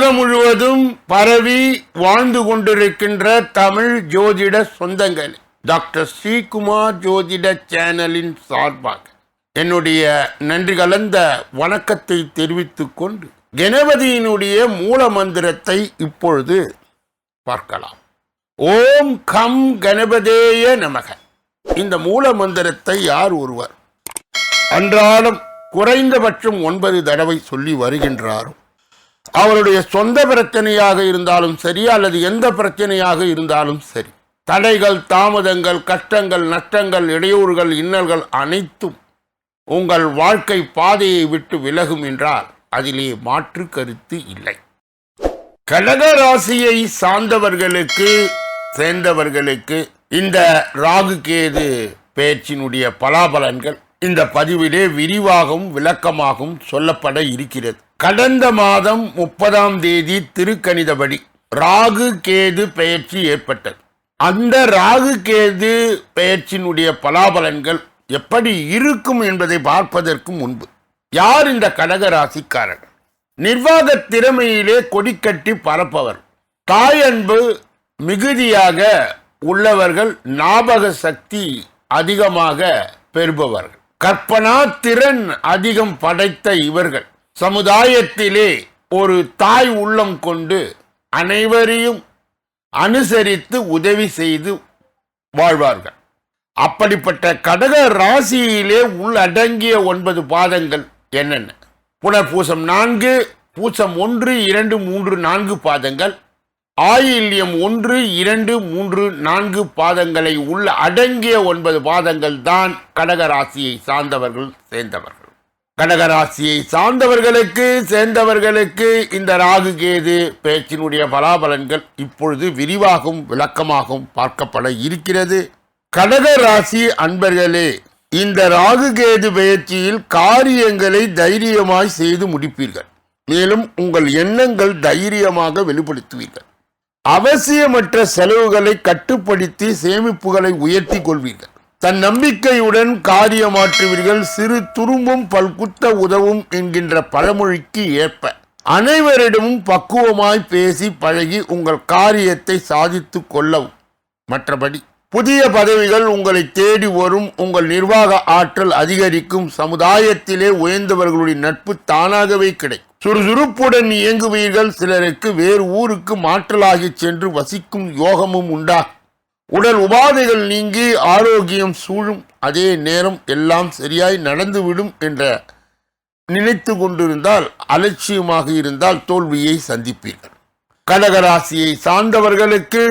உலகம் முழுவதும் பரவி வாழ்ந்து கொண்டிருக்கின்ற தமிழ் ஜோதிட சொந்தங்கள். டாக்டர் ஸ்ரீகுமார் ஜோதிட சேனலின் சார்பாக என்னுடைய நன்றி கலந்த வணக்கத்தை தெரிவித்துக் கொண்டு கணபதியினுடைய மூல மந்திரத்தை இப்பொழுது பார்க்கலாம். ஓம் கம் கணபதேய நமக. இந்த மூல மந்திரத்தை யார் ஒருவர் அன்றாடம் குறைந்தபட்சம் ஒன்பது தடவை சொல்லி வருகின்றாரோ? அவருடைய சொந்த பிரச்சனையாக இருந்தாலும் சரி அல்லது எந்த பிரச்சனையாக இருந்தாலும் சரி. தடைகள் தாமதங்கள் கஷ்டங்கள் நஷ்டங்கள் இடையூறுகள் இன்னல்கள் அனைத்தும் உங்கள் வாழ்க்கை பாதையை விட்டு விலகும் என்றால் அதிலே மாற்று கருத்து இல்லை. கடக ராசியை சார்ந்தவர்களுக்கு சேர்ந்தவர்களுக்கு இந்த ராகு கேது பேச்சினுடைய பலாபலன்கள் இந்த பதிவிலே விரிவாகவும் விளக்கமாகவும் சொல்லப்பட இருக்கிறது. கடந்த மாதம் முப்பதாம் தேதி திருக்கணிதபடி ராகு கேது பெயர்ச்சி ஏற்பட்டது. அந்த ராகு கேது பெயர்ச்சியினுடைய பலாபலன்கள் எப்படி இருக்கும் என்பதை பார்ப்பதற்கு முன்பு யார் இந்த கடக ராசிக்காரர்கள் நிர்வாக திறமையிலே கொடிக்கட்டி பரப்பவர் தாய் அன்பு மிகுதியாக உள்ளவர்கள் ஞாபக சக்தி அதிகமாக பெறுபவர்கள். கற்பனா திறன் அதிகம் படைத்த இவர்கள். சமுதாயத்திலே ஒரு தாய் உள்ளம் கொண்டு அனைவரையும் அனுசரித்து உதவி செய்து வாழ்வார்கள். அப்படிப்பட்ட கடக ராசியிலே உள்ளடங்கிய ஒன்பது பாதங்கள் என்னென்ன? புனர்பூசம் நான்கு பூசம் ஒன்று இரண்டு மூன்று நான்கு பாதங்கள். ஆயில்யம் ஒன்று இரண்டு மூன்று நான்கு பாதங்களை உள்ள அடங்கிய ஒன்பது பாதங்கள் தான் கடகராசியை சார்ந்தவர்கள் சேர்ந்தவர்கள். கடகராசியை சார்ந்தவர்களுக்கு சேர்ந்தவர்களுக்கு இந்த ராகு கேது பேச்சினுடைய பலாபலன்கள் இப்பொழுது விரிவாகவும் விளக்கமாகவும் பார்க்கப்பட இருக்கிறது. கடகராசி அன்பர்களே இந்த ராகு கேது பயிற்சியில் காரியங்களை தைரியமாய் செய்து முடிப்பீர்கள். மேலும் உங்கள் எண்ணங்கள் தைரியமாக வெளிப்படுத்துவீர்கள். அவசியமற்ற செலவுகளை கட்டுப்படுத்தி சேமிப்புகளை உயர்த்தி கொள்வீர்கள். தன் நம்பிக்கையுடன் காரியமாற்றுவீர்கள். சிறு துரும்பும் பல்குத்த உதவும் என்கின்ற பழமொழிக்கு ஏற்ப. அனைவரிடமும் பக்குவமாய் பேசி பழகி உங்கள் காரியத்தை சாதித்துக் கொள்ளவும். மற்றபடி புதிய பதவிகள் உங்களை தேடி வரும். உங்கள் நிர்வாக ஆற்றல் அதிகரிக்கும். சமுதாயத்திலே உயர்ந்தவர்களுடைய நட்பு தானாகவே கிடைக்கும். சுறுசுறுப்புடன் இயங்குவீர்கள். சிலருக்கு வேறு ஊருக்கு மாற்றலாகி சென்று வசிக்கும் யோகமும் உண்டா உடல் உபாதைகள் நீங்கி ஆரோக்கியம் சூழும். அதே நேரம் எல்லாம் சரியாய் நடந்துவிடும் என்ற நினைத்து கொண்டிருந்தால் அலட்சியமாக இருந்தால் தோல்வியை சந்திப்பீர்கள். கடகராசியை சார்ந்தவர்களுக்கு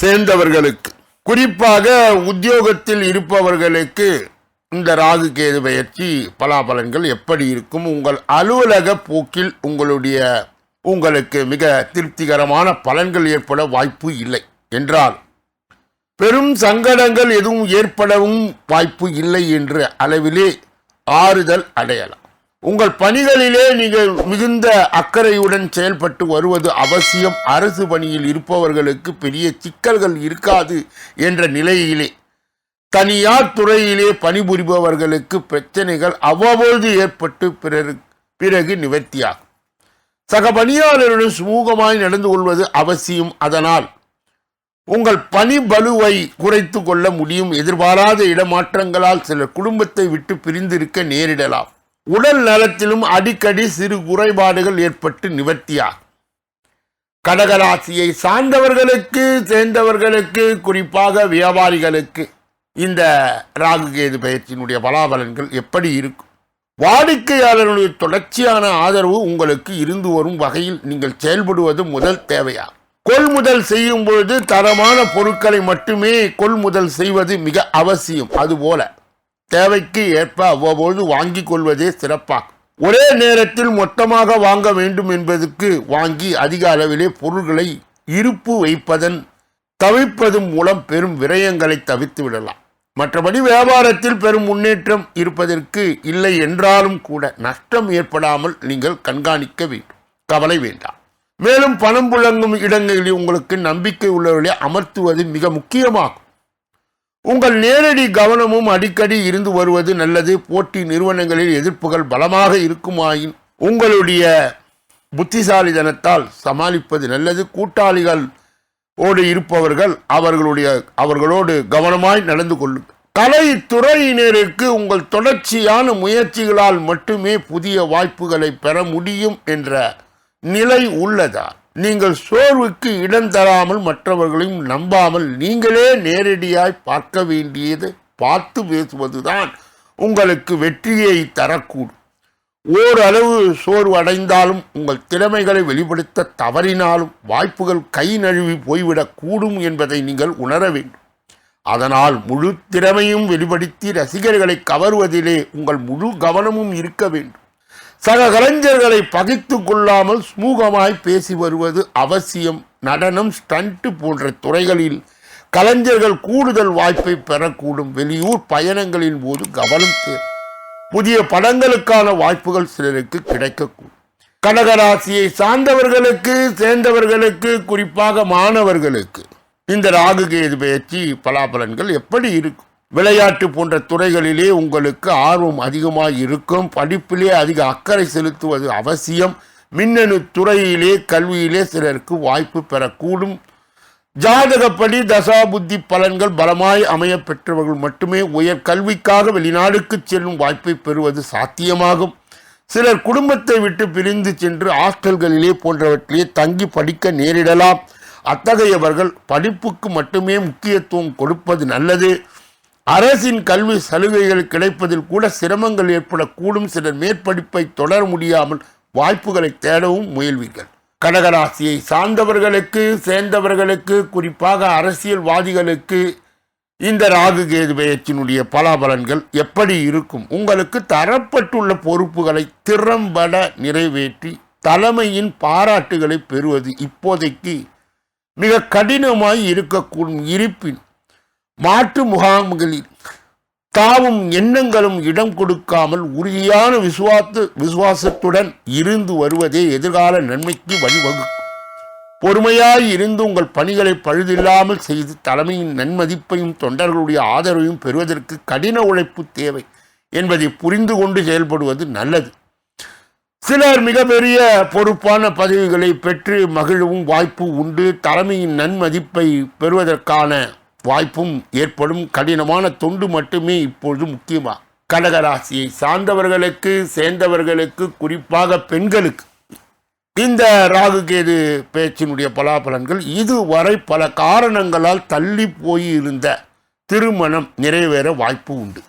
சேர்ந்தவர்களுக்கு. குறிப்பாக உத்தியோகத்தில் இருப்பவர்களுக்கு இந்த ராகு கேது பயிற்சி பலாபலன்கள் எப்படி இருக்கும்? உங்கள் அலுவலக போக்கில் உங்களுடைய உங்களுக்கு மிக திருப்திகரமான பலன்கள் ஏற்பட வாய்ப்பு இல்லை என்றால் பெரும் சங்கடங்கள் எதுவும் ஏற்படவும் வாய்ப்பு இல்லை என்ற அளவிலே ஆறுதல் அடையலாம். உங்கள் பணிகளிலே நீங்கள் மிகுந்த அக்கறையுடன் செயல்பட்டு வருவது அவசியம். அரசு பணியில் இருப்பவர்களுக்கு பெரிய சிக்கல்கள் இருக்காது என்ற நிலையிலே. தனியார் துறையிலே பணிபுரிபவர்களுக்கு பிரச்சனைகள் அவ்வப்போது ஏற்பட்டு பிறகு பிறகு நிவர்த்தியாகும். சக பணியாளருடன் சுமூகமாய் நடந்து கொள்வது அவசியம். அதனால் உங்கள் பணி பலுவை குறைத்து கொள்ள முடியும். எதிர்பாராத இடமாற்றங்களால் சிலர் குடும்பத்தை விட்டு பிரிந்திருக்க நேரிடலாம். உடல் நலத்திலும் அடிக்கடி சிறு குறைபாடுகள் ஏற்பட்டு நிவர்த்தியாகும் கடகராசியை சார்ந்தவர்களுக்கு சேர்ந்தவர்களுக்கு குறிப்பாக வியாபாரிகளுக்கு இந்த ராகு கேது பயிற்சியினுடைய பலாபலன்கள் எப்படி இருக்கும்? வாடிக்கையாளர்களுடைய தொடர்ச்சியான ஆதரவு உங்களுக்கு இருந்து வரும் வகையில் நீங்கள் செயல்படுவது முதல் தேவையாகும் கொள்முதல் செய்யும் பொழுது தரமான பொருட்களை மட்டுமே கொள்முதல் செய்வது மிக அவசியம். அதுபோல தேவைக்கு ஏற்ப அவ்வப்பொழுது வாங்கிக் கொள்வதே சிறப்பாகும் ஒரே நேரத்தில் மொத்தமாக வாங்க வேண்டும் என்பதற்கு வாங்கி அதிக அளவிலே பொருள்களை இருப்பு வைப்பதன் தவிர்ப்பதன் மூலம் பெரும் விரயங்களை தவிர்த்து விடலாம். மற்றபடி வியாபாரத்தில் பெரும் முன்னேற்றம் இருப்பதற்கு இல்லை என்றாலும் கூட நஷ்டம் ஏற்படாமல் நீங்கள் கண்காணிக்க வேண்டும். கவலை வேண்டாம். மேலும் பணம் புழங்கும் இடங்களில் உங்களுக்கு நம்பிக்கை உள்ளவர்களை அமர்த்துவது மிக முக்கியமாகும். உங்கள் நேரடி கவனமும் அடிக்கடி இருந்து வருவது நல்லது. போட்டி நிறுவனங்களில் எதிர்ப்புகள் பலமாக இருக்குமாயின் உங்களுடைய புத்திசாலிதனத்தால் சமாளிப்பது நல்லது. கூட்டாளிகள் ஓடு இருப்பவர்கள் அவர்களுடைய அவர்களோடு கவனமாய் நடந்து கொள்ளுங்கள். கலைத்துறையினருக்கு உங்கள் தொடர்ச்சியான முயற்சிகளால் மட்டுமே புதிய வாய்ப்புகளை பெற முடியும் என்ற நிலை உள்ளதா? நீங்கள் சோர்வுக்கு இடம் தராமல் மற்றவர்களையும் நம்பாமல் நீங்களே நேரடியாய் பார்க்க வேண்டியது பார்த்து பேசுவதுதான் உங்களுக்கு வெற்றியை தரக்கூடும். ஓரளவு சோர்வு அடைந்தாலும் உங்கள் திறமைகளை வெளிப்படுத்த தவறினாலும் வாய்ப்புகள் கை நழுவி போய்விடக்கூடும் என்பதை நீங்கள் உணர வேண்டும். அதனால் முழு திறமையும் வெளிப்படுத்தி ரசிகர்களை கவர்வதிலே உங்கள் முழு கவனமும் இருக்க வேண்டும். சக கலைஞர்களை பகைத்து கொள்ளாமல் சுமூகமாய் பேசி வருவது அவசியம். நடனம் ஸ்டண்ட் போன்ற துறைகளில் கலைஞர்கள் கூடுதல் வாய்ப்பை பெறக்கூடும். வெளியூர் பயணங்களின் போது கவனம் தேவை. புதிய படங்களுக்கான வாய்ப்புகள் சிலருக்கு கிடைக்கக்கூடும். கடகராசியை சார்ந்தவர்களுக்கு சேர்ந்தவர்களுக்கு குறிப்பாக மாணவர்களுக்கு இந்த ராகு கேது பயிற்சி பலாபலன்கள் எப்படி இருக்கும்? விளையாட்டு போன்ற துறைகளிலே உங்களுக்கு ஆர்வம் அதிகமாக இருக்கும். படிப்பிலே அதிக அக்கறை செலுத்துவது அவசியம். மின்னணு துறையிலே கல்வியிலே சிலருக்கு வாய்ப்பு பெறக்கூடும். ஜாதகப்படி தசாபுத்தி பலன்கள் பலமாய் அமைய பெற்றவர்கள் மட்டுமே உயர் கல்விக்காக வெளிநாடுக்கு செல்லும் வாய்ப்பை பெறுவது சாத்தியமாகும். சிலர் குடும்பத்தை விட்டு பிரிந்து சென்று ஹாஸ்டல்களிலே போன்றவற்றிலே தங்கி படிக்க நேரிடலாம். அத்தகையவர்கள் படிப்புக்கு மட்டுமே முக்கியத்துவம் கொடுப்பது நல்லது. அரசின் கல்வி சலுகைகள் கிடைப்பதில் கூட சிரமங்கள் ஏற்படக்கூடும். சிலர் மேற்படிப்பை தொடர முடியாமல் வாய்ப்புகளை தேடவும் முயல்வீர்கள். கடகராசியை சார்ந்தவர்களுக்கு சேர்ந்தவர்களுக்கு குறிப்பாக அரசியல்வாதிகளுக்கு இந்த ராகு கேது பெயர்ச்சியினுடைய பலாபலன்கள் எப்படி இருக்கும்? உங்களுக்கு தரப்பட்டுள்ள பொறுப்புகளை திறம்பட நிறைவேற்றி தலைமையின் பாராட்டுகளை பெறுவது இப்போதைக்கு மிக கடினமாய் இருக்கக்கூடும். இருப்பின் மாற்று முகாம்களில் தாவும் எண்ணங்களும் இடம் கொடுக்காமல் உறுதியான விசுவாத்து விசுவாசத்துடன் இருந்து வருவதே எதிர்கால நன்மைக்கு வழிவகுக்கும் பொறுமையாய் இருந்து உங்கள் பணிகளை பழுதில்லாமல் செய்து தலைமையின் நன்மதிப்பையும் தொண்டர்களுடைய ஆதரவையும் பெறுவதற்கு கடின உழைப்பு தேவை என்பதை புரிந்து கொண்டு செயல்படுவது நல்லது. சிலர் மிகப்பெரிய பொறுப்பான பதவிகளை பெற்று மகிழவும் வாய்ப்பு உண்டு. தலைமையின் நன்மதிப்பை பெறுவதற்கான வாய்ப்பும் ஏற்படும். கடினமான தொண்டு மட்டுமே இப்பொழுது முக்கியமா? கடகராசியை சார்ந்தவர்களுக்கு சேர்ந்தவர்களுக்கு குறிப்பாக பெண்களுக்கு. இந்த ராகு கேது பேச்சினுடைய பலாபலன்கள் இதுவரை பல காரணங்களால் தள்ளி போயிருந்த திருமணம் நிறைவேற வாய்ப்பு உண்டு.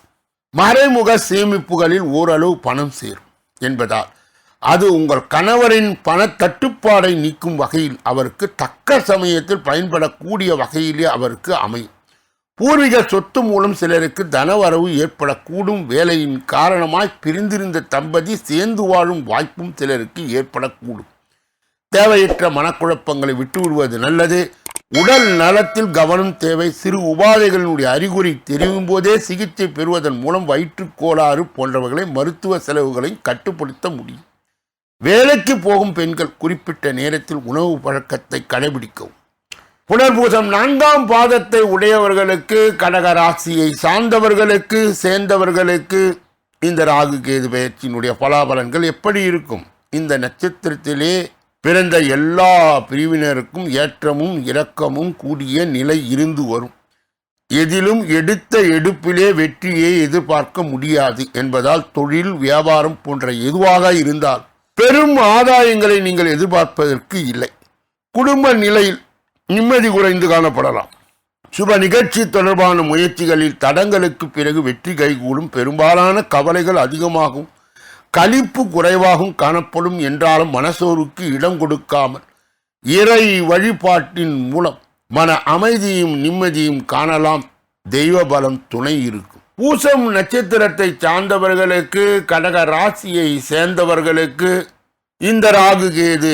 மறைமுக சேமிப்புகளில் ஓரளவு பணம் சேரும் என்பதால் அது உங்கள் கணவரின் பண தட்டுப்பாடை நீக்கும் வகையில் அவருக்கு தக்க சமயத்தில் பயன்படக்கூடிய வகையிலே அவருக்கு அமையும். பூர்வீக சொத்து மூலம் சிலருக்கு தனவரவு ஏற்படக்கூடும். வேலையின் காரணமாய் பிரிந்திருந்த தம்பதி சேர்ந்து வாழும் வாய்ப்பும் சிலருக்கு ஏற்படக்கூடும். தேவையற்ற மனக்குழப்பங்களை விட்டுவிடுவது நல்லது. உடல் நலத்தில் கவனம் தேவை. சிறு உபாதைகளினுடைய அறிகுறி தெரியும் போதே சிகிச்சை பெறுவதன் மூலம் வயிற்றுக் கோளாறு போன்றவர்களை மருத்துவ செலவுகளை கட்டுப்படுத்த முடியும். வேலைக்கு போகும் பெண்கள் குறிப்பிட்ட நேரத்தில் உணவு பழக்கத்தை கடைபிடிக்கவும். புனர்பூசம் நான்காம் பாதத்தை உடையவர்களுக்கு கடக ராசியை சார்ந்தவர்களுக்கு சேர்ந்தவர்களுக்கு இந்த ராகு கேது பயிற்சியினுடைய பலாபலன்கள் எப்படி இருக்கும்? இந்த நட்சத்திரத்திலே பிறந்த எல்லா பிரிவினருக்கும் ஏற்றமும் இரக்கமும் கூடிய நிலை இருந்து வரும். எதிலும் எடுத்த எடுப்பிலே வெற்றியை எதிர்பார்க்க முடியாது என்பதால் தொழில் வியாபாரம் போன்ற எதுவாக இருந்தால் பெரும் ஆதாயங்களை நீங்கள் எதிர்பார்ப்பதற்கு இல்லை. குடும்ப நிலையில் நிம்மதி குறைந்து காணப்படலாம். சுப நிகழ்ச்சி தொடர்பான முயற்சிகளில் தடங்களுக்கு பிறகு வெற்றி கைகூடும் பெரும்பாலான கவலைகள் அதிகமாகும். களிப்பு குறைவாகவும் காணப்படும் என்றாலும் மனசோருக்கு இடம் கொடுக்காமல் இறை வழிபாட்டின் மூலம் மன அமைதியும் நிம்மதியும் காணலாம். தெய்வ பலம் துணை இருக்கும். பூசம் நட்சத்திரத்தை சார்ந்தவர்களுக்கு கடக ராசியை சேர்ந்தவர்களுக்கு இந்த ராகு கேது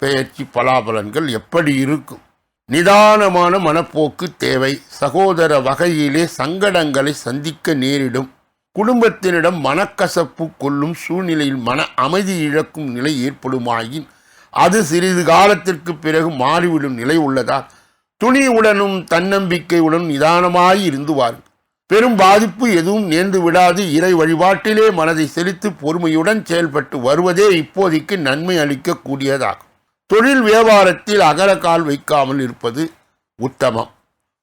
பெயர்ச்சி பலாபலன்கள் எப்படி இருக்கும்? நிதானமான மனப்போக்கு தேவை. சகோதர வகையிலே சங்கடங்களை சந்திக்க நேரிடும். குடும்பத்தினிடம் மனக்கசப்பு கொள்ளும் சூழ்நிலையில் மன அமைதி இழக்கும் நிலை ஏற்படுமாயின் அது சிறிது காலத்திற்கு பிறகு மாறிவிடும் நிலை உள்ளதால் துணிவுடனும் தன்னம்பிக்கையுடன் நிதானமாய் இருந்து வாருங்கள். பெரும் பாதிப்பு எதுவும் நேர்ந்து விடாது. இறை வழிபாட்டிலே மனதை செலுத்து பொறுமையுடன் செயல்பட்டு வருவதே இப்போதைக்கு நன்மை அளிக்கக்கூடியதாகும் தொழில் வியாபாரத்தில் அகரக்கால் வைக்காமல் இருப்பது உத்தமம்.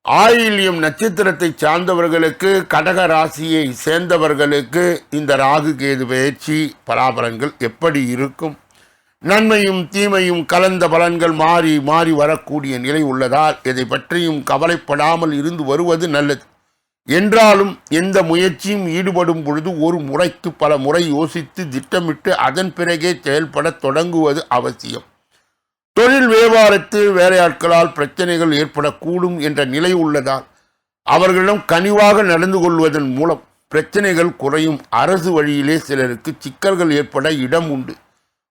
ஆயில்யம் நட்சத்திரத்தை சார்ந்தவர்களுக்கு கடக ராசியை சேர்ந்தவர்களுக்கு இந்த ராகு கேது பயிற்சி பலாபலன்கள் எப்படி இருக்கும்? நன்மையும் தீமையும் கலந்த பலன்கள் மாறி மாறி வரக்கூடிய நிலை உள்ளதால் எதை பற்றியும் கவலைப்படாமல் இருந்து வருவது நல்லது. என்றாலும் எந்த முயற்சியும் ஈடுபடும் பொழுது ஒரு முறைக்கு பல முறை யோசித்து திட்டமிட்டு அதன் பிறகே செயல்பட தொடங்குவது அவசியம். தொழில் வியாபாரத்தில் வேலையாட்களால் பிரச்சனைகள் ஏற்படக்கூடும் என்ற நிலை உள்ளதால் அவர்களிடம் கனிவாக நடந்து கொள்வதன் மூலம் பிரச்சனைகள் குறையும். அரசு வழியிலே சிலருக்கு சிக்கல்கள் ஏற்பட இடம் உண்டு.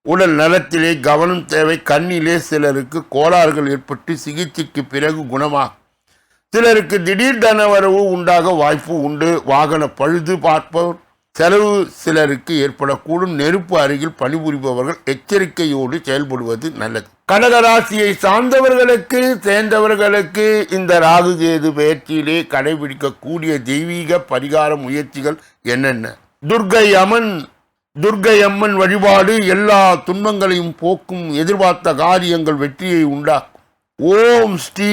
உடல் நலத்திலே கவனம் தேவை. கண்ணிலே சிலருக்கு கோளாறுகள் ஏற்பட்டு சிகிச்சைக்கு பிறகு குணமாகும். சிலருக்கு திடீர் தனவரவு உண்டாக வாய்ப்பு உண்டு. வாகன பழுது பார்ப்பவர். செலவு சிலருக்கு ஏற்படக்கூடும். நெருப்பு அருகில் பணிபுரிபவர்கள் எச்சரிக்கையோடு செயல்படுவது நல்லது. கடகராசியை சார்ந்தவர்களுக்கு சேர்ந்தவர்களுக்கு இந்த ராகு கேது பயிற்சியிலே கடைபிடிக்கக்கூடிய தெய்வீக பரிகார முயற்சிகள் என்னென்ன? துர்க்கை அம்மன் துர்க்கை அம்மன் வழிபாடு எல்லா துன்பங்களையும் போக்கும் எதிர்பார்த்த காரியங்கள் வெற்றியை உண்டாக்கும். ஓம் ஸ்ரீ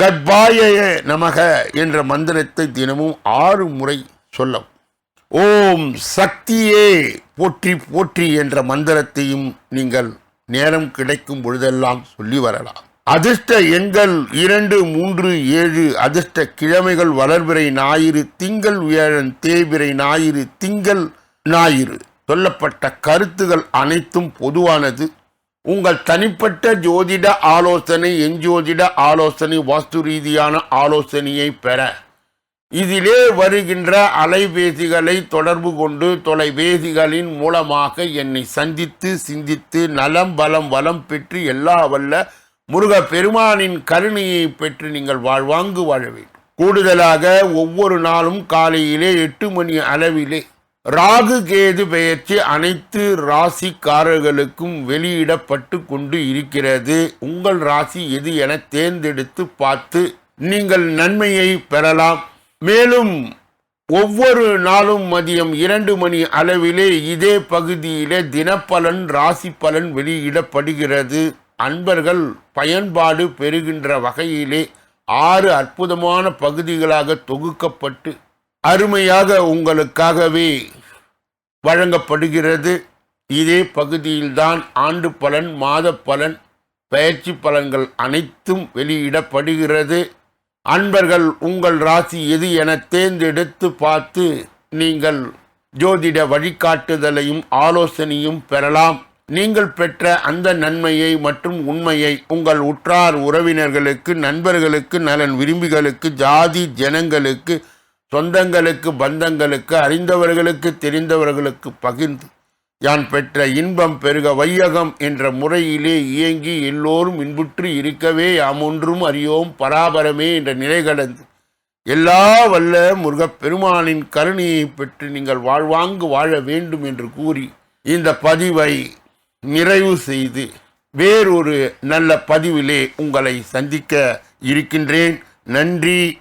கட்பாய நமக என்ற மந்திரத்தை தினமும் ஆறு முறை சொல்லும். ஓம் சக்தியே போற்றி போற்றி என்ற மந்திரத்தையும் நீங்கள் நேரம் கிடைக்கும் பொழுதெல்லாம் சொல்லி வரலாம். அதிர்ஷ்ட எண்கள் இரண்டு மூன்று ஏழு அதிர்ஷ்ட கிழமைகள் வளர்பிறை ஞாயிறு திங்கள் வியாழன் தேய்பிறை ஞாயிறு திங்கள் ஞாயிறு. சொல்லப்பட்ட கருத்துகள் அனைத்தும் பொதுவானது. உங்கள் தனிப்பட்ட ஜோதிட ஆலோசனை எஞ்சோதிட ஆலோசனை வாஸ்து ரீதியான ஆலோசனையை பெற. இதிலே வருகின்ற அலைபேசிகளை தொடர்பு கொண்டு தொலைபேசிகளின் மூலமாக என்னை சந்தித்து சிந்தித்து நலம் பலம் வளம் பெற்று எல்லா வல்ல முருக பெருமானின் கருணையை பெற்று நீங்கள் வாழ்வாங்கு வாழ வேண்டும். கூடுதலாக ஒவ்வொரு நாளும் காலையிலே எட்டு மணி அளவிலே ராகு கேது பெயர்ச்சி அனைத்து ராசிக்காரர்களுக்கும் வெளியிடப்பட்டு கொண்டு இருக்கிறது. உங்கள் ராசி எது என தேர்ந்தெடுத்து பார்த்து நீங்கள் நன்மையை பெறலாம். மேலும் ஒவ்வொரு நாளும் மதியம் இரண்டு மணி அளவிலே இதே பகுதியிலே தினப்பலன் ராசி பலன் வெளியிடப்படுகிறது. அன்பர்கள் பயன்பாடு பெறுகின்ற வகையிலே ஆறு அற்புதமான பகுதிகளாக தொகுக்கப்பட்டு அருமையாக உங்களுக்காகவே வழங்கப்படுகிறது. இதே பகுதியில்தான் ஆண்டு பலன் மாத பலன் பயிற்சி பலன்கள் அனைத்தும் வெளியிடப்படுகிறது. அன்பர்கள் உங்கள் ராசி எது என தேர்ந்தெடுத்து பார்த்து நீங்கள் ஜோதிட வழிகாட்டுதலையும் ஆலோசனையும் பெறலாம். நீங்கள் பெற்ற அந்த நன்மையை மற்றும் உண்மையை உங்கள் உற்றார் உறவினர்களுக்கு நண்பர்களுக்கு நலன் விரும்பிகளுக்கு ஜாதி ஜனங்களுக்கு சொந்தங்களுக்கு பந்தங்களுக்கு அறிந்தவர்களுக்கு தெரிந்தவர்களுக்கு பகிர்ந்து யான் பெற்ற இன்பம் பெருக வையகம் என்ற முறையிலே இயங்கி எல்லோரும் இன்புற்று இருக்கவே யாம் ஒன்றும் அறியோம் பராபரமே என்ற நிலை கடந்து எல்லா வல்ல முருகப்பெருமானின் கருணையை பெற்று நீங்கள் வாழ்வாங்கு வாழ வேண்டும் என்று கூறி இந்த பதிவை நிறைவு செய்து வேறொரு நல்ல பதிவிலே உங்களை சந்திக்க இருக்கின்றேன். நன்றி.